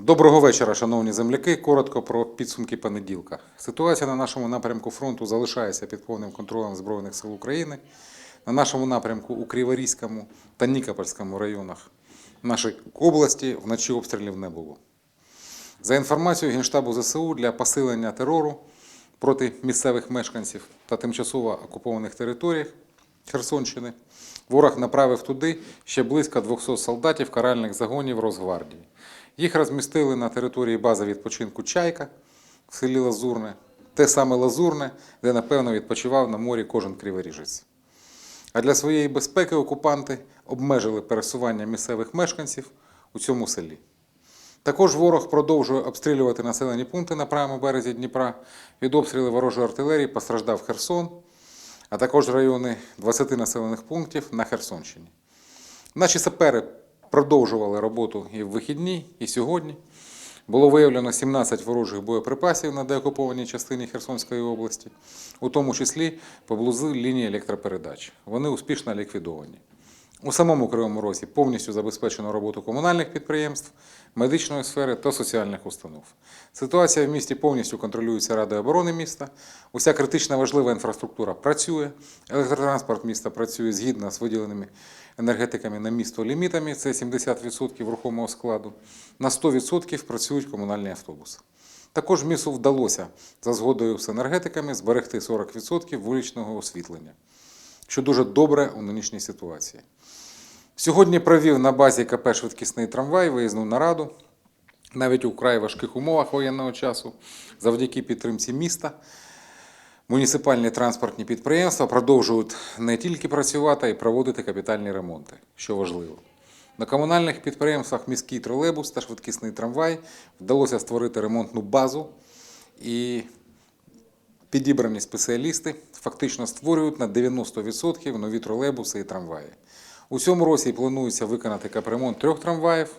Доброго вечора, шановні земляки. Коротко про підсумки понеділка. Ситуація на нашому напрямку фронту залишається під повним контролем Збройних сил України. На нашому напрямку у Криворізькому та Нікопольському районах нашої області вночі обстрілів не було. За інформацією Генштабу ЗСУ для посилення терору проти місцевих мешканців та тимчасово окупованих територій Херсонщини, ворог направив туди ще близько 200 солдатів каральних загонів Росгвардії. Їх розмістили на території бази відпочинку Чайка в селі Лазурне, те саме Лазурне, де, напевно, відпочивав на морі кожен криворіжець. А для своєї безпеки окупанти обмежили пересування місцевих мешканців у цьому селі. Також ворог продовжує обстрілювати населені пункти на правому березі Дніпра. Від обстрілів ворожої артилерії постраждав Херсон, а також райони 20 населених пунктів на Херсонщині. Наші сапери продовжували роботу і в вихідні, і сьогодні. Було виявлено 17 ворожих боєприпасів на деокупованій частині Херсонської області, у тому числі поблизу лінії електропередач. Вони успішно ліквідовані. У самому Кривому Розі повністю забезпечено роботу комунальних підприємств, медичної сфери та соціальних установ. Ситуація в місті повністю контролюється Радою оборони міста. Уся критична важлива інфраструктура працює. Електротранспорт міста працює згідно з виділеними енергетиками на місто лімітами. Це 70% рухомого складу. На 100% працюють комунальні автобуси. Також місту вдалося за згодою з енергетиками зберегти 40% вуличного освітлення, що дуже добре у нинішній ситуації. Сьогодні провів на базі КП швидкісний трамвай виїзну нараду, навіть у вкрай важких умовах воєнного часу, завдяки підтримці міста. Муніципальні транспортні підприємства продовжують не тільки працювати, а й проводити капітальні ремонти, що важливо. На комунальних підприємствах міський тролейбус та швидкісний трамвай вдалося створити ремонтну базу і підібрані спеціалісти фактично створюють на 90% нові тролейбуси і трамваї. У цьому році планується виконати капремонт трьох трамваїв.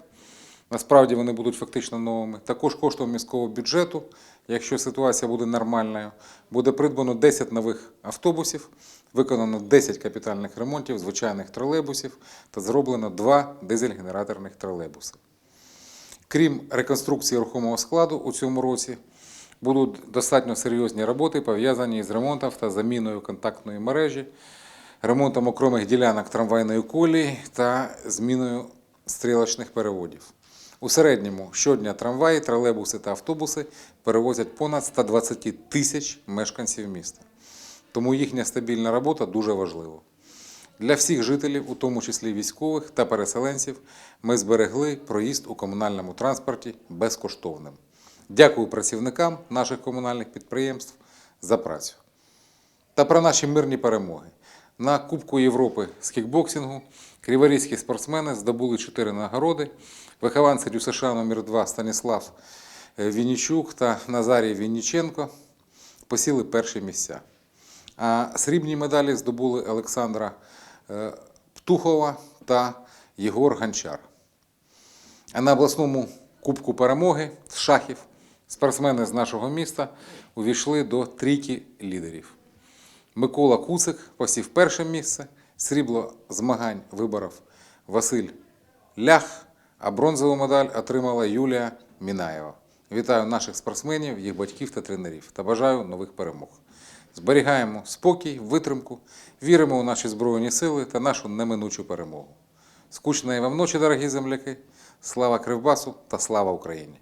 Насправді вони будуть фактично новими. Також коштом міського бюджету, якщо ситуація буде нормальною, буде придбано 10 нових автобусів, виконано 10 капітальних ремонтів звичайних тролейбусів та зроблено 2 дизель-генераторних тролейбуси. Крім реконструкції рухомого складу у цьому році, будуть достатньо серйозні роботи, пов'язані з ремонтом та заміною контактної мережі, ремонтом окремих ділянок трамвайної колії та зміною стрілочних переводів. У середньому щодня трамваї, тролейбуси та автобуси перевозять понад 120 тисяч мешканців міста. Тому їхня стабільна робота дуже важлива. Для всіх жителів, у тому числі військових та переселенців, ми зберегли проїзд у комунальному транспорті безкоштовним. Дякую працівникам наших комунальних підприємств за працю. Та про наші мирні перемоги. На Кубку Європи з кікбоксингу криворізькі спортсмени здобули чотири нагороди. Вихованці ДЮСШ номер 2 Станіслав е, Віннічук та Назарій Вінніченко посіли перші місця. А срібні медалі здобули Олександра е, Птухова та Єгор Гончар. А на обласному Кубку перемоги з шахів спортсмени з нашого міста увійшли до трійки лідерів. Микола Куцик посів перше місце, срібло змагань виборов Василь Лях, а бронзову медаль отримала Юлія Мінаєва. Вітаю наших спортсменів, їх батьків та тренерів та бажаю нових перемог. Зберігаємо спокій, витримку, віримо у наші Збройні сили та нашу неминучу перемогу. Скучної вам ночі, дорогі земляки! Слава Кривбасу та слава Україні!